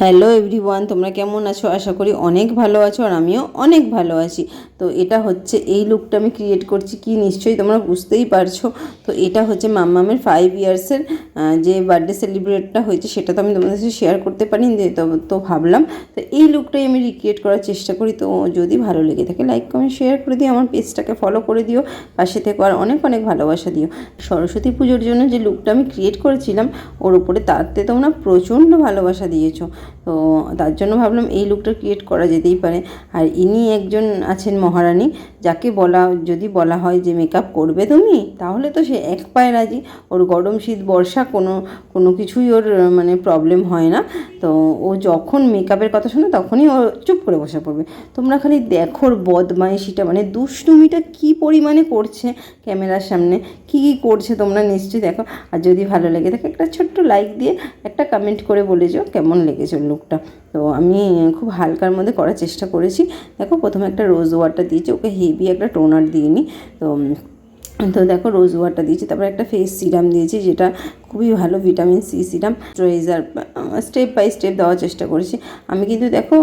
Hello everyone, তোমরা কেমন আছো? আশা করি অনেক ভালো আছো আর আমিও অনেক ভালো আছি। তো এটা হচ্ছে, এই লুকটা আমি ক্রিয়েট করছি কি নিশ্চয়ই তোমরা বুঝতেই পারছ। তো এটা হচ্ছে মাম্মামের ফাইভ ইয়ার্সের যে বার্থডে সেলিব্রেটটা হয়েছে, সেটা তো আমি তোমাদের সাথে শেয়ার করতে পারিনি যে তো তো ভাবলাম। তো এই লুকটাই আমি রিক্রিয়েট করার চেষ্টা করি। তো যদি ভালো লেগে থাকে লাইক কমেন্ট শেয়ার করে দিও, আমার পেজটাকে ফলো করে দিও, পাশে থেকে আর অনেক অনেক ভালোবাসা দিও। সরস্বতী পুজোর জন্য যে লুকটা আমি ক্রিয়েট করেছিলাম, ওর উপরে তাতে তোমরা প্রচণ্ড ভালোবাসা দিয়েছ। তো তার জন্য ভাবলাম এই লুকটা ক্রিয়েট করা যেতেই পারে। আর ইনি একজন আছেন মহারানী, যাকে বলা, যদি বলা হয় যে মেকআপ করবে তুমি, তাহলে তো সে এক পায়ে রাজি। ওর গরম শীত, বর্ষা কোনো কোনো কিছুই ওর মানে প্রবলেম হয় না। তো ও যখন মেকআপের কথা শোনে, তখনই ও চুপ করে বসে পড়বে। তোমরা খালি দেখো বদমাইশিটা মানে দুষ্টুমিটা কী পরিমাণে করছে ক্যামেরার সামনে, কী কী করছে তোমরা নিশ্চয়ই দেখো। আর যদি ভালো লেগে থাকে, একটা ছোট্ট লাইক দিয়ে একটা কমেন্ট করে বলে যাও কেমন লেগেছে ওর লুকটা। তো আমি খুব হালকার মধ্যে করার চেষ্টা করেছি। দেখো, প্রথমে একটা রোজ ওয়াটার দিয়েছি, ওকে হেভি একটা টোনার দিয়ে নি। তো তো দেখো রোজ ওয়াটার দিয়েছি, তারপর একটা ফেস সিরাম দিয়েছি, যেটা খুবই ভালো vitamin C serum. Treasure step by step দেওয়ার চেষ্টা করেছি। আমি কিন্তু দেখো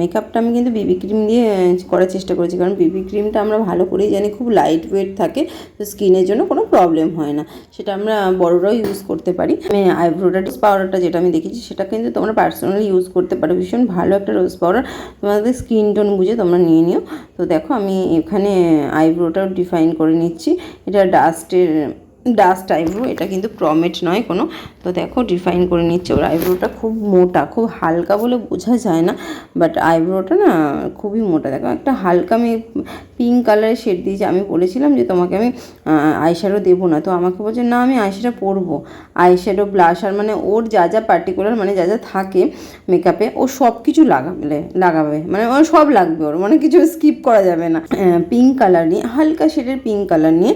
মেকআপটা আমি কিন্তু বিবি ক্রিম দিয়ে করার চেষ্টা করেছি। কারণ বিবি ক্রিমটা আমরা ভালো করেই জানি, খুব লাইট ওয়েট থাকে, তো স্কিনের জন্য কোনো প্রবলেম হয় না। সেটা আমরা বড়রাও ইউজ করতে পারি। আইব্রোটা রোজ পাউডারটা যেটা আমি দেখেছি, সেটা কিন্তু তোমরা পার্সোনালি ইউজ করতে পারো। ভীষণ ভালো একটা রোজ পাউডার তোমাদের স্কিন টোন বুঝে তোমরা নিয়ে নিও। তো দেখো, আমি এখানে আইব্রোটাও ডিফাইন করে নিচ্ছি। এটা ডাস্টের ডাস্ট আইব্রো এটা কিন্তু প্রমেট নয় কোনো। তো দেখো ডিফাইন করে নিচ্ছে। ওর আইব্রোটা খুব মোটা, খুব হালকা বলে বোঝা যায় না বাট আইব্রোটা না খুবই মোটা। দেখো, একটা হালকা আমি পিঙ্ক কালারের শেড দিয়েছি। আমি বলেছিলাম যে, তোমাকে আমি আইশ্যাডো দেবো না। তো আমাকে বলছে, না, আমি আইশ্যাডো পরবো। আইশ্যাডো ব্লাশার মানে ওর যা যা পার্টিকুলার মানে যা যা থাকে মেকআপে ও সব কিছু লাগাবে লাগাবে। মানে ওর সব লাগবে ওর মানে কিছু স্কিপ করা যাবে না। পিঙ্ক কালার নিয়ে, হালকা শেডের পিঙ্ক কালার নিয়ে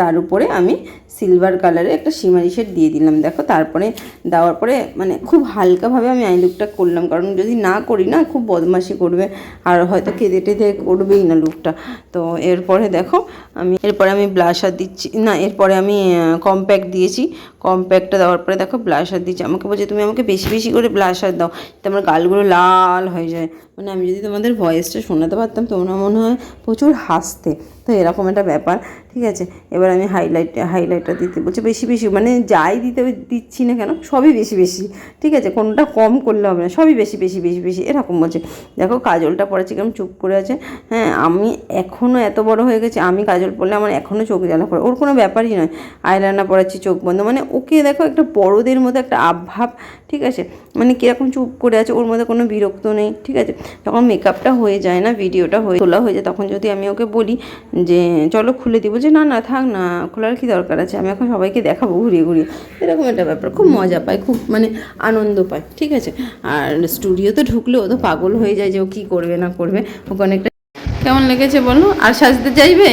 তার উপরে আমি সিলভার কালারে একটা সিমারি শেড দিয়ে দিলাম। দেখো, তারপরে দেওয়ার পরে মানে খুব হালকাভাবে আমি আই লুকটা করলাম। কারণ যদি না করি না, খুব বদমাশি করবে। আর হয়তো কেঁদে টেঁদে করবেই না লুকটা তো এরপরে দেখো আমি এরপরে আমি ব্লাশার দিচ্ছি না এরপরে আমি কম্প্যাক্ট দিয়েছি। কম্প্যাক্টটা দেওয়ার পরে দেখো ব্লাশার দিচ্ছি। আমাকে বলছে, তুমি আমাকে বেশি বেশি করে ব্লাশার দাও। তো আমার গালগুলো লাল হয়ে যায়। মানে আমি যদি তোমাদের ভয়েসটা শোনাতে পারতাম তোমরা মনে হয় প্রচুর হাসতে। তো এরকম একটা ব্যাপার, ঠিক আছে? এবার আমি হাইলাইট হাইলাইটার দিতে বলছি, বেশি বেশি। মানে যাই দিতে দিচ্ছি না কেন, সবই বেশি বেশি। ঠিক আছে? কোনটা কম করলে হবে না, সবই বেশি বেশি বেশি বেশি, এরকম বলছে। দেখো কাজলটা পড়েছি কেমন চুপ করে আছে। হ্যাঁ আমি এখনও এত বড় হয়ে গেছে, আমি কাজল পড়লে আমার এখনও চোখ জ্বালা করে। ওর কোনো ব্যাপারই নয়। আইলাইনার পড়াচ্ছি, চোখ বন্ধ। মানে ওকে দেখো একটা বড়দের মধ্যে একটা আবভাব, ঠিক আছে? মানে কীরকম চুপ করে আছে, ওর মধ্যে কোনো বিরক্ত নেই, ঠিক আছে? যখন মেকআপটা হয়ে যায় না ভিডিওটা হয়ে তোলা হয়ে যায়, তখন যদি আমি ওকে বলি যে, চলো খুলে দিব, যে, না না, থাক না, খোলার কী দরকার আছে? আমি এখন সবাইকে দেখাবো ঘুরিয়ে ঘুরিয়ে। এরকম একটা ব্যাপার, খুব মজা পায়, খুব মানে আনন্দ পায়, ঠিক আছে? আর স্টুডিওতে ঢুকলে ও তো পাগল হয়ে যায় যে ও কী করবে, না করবে ওখানে একটা কেমন লেগেছে বলো? আর সাজতে চাইবে?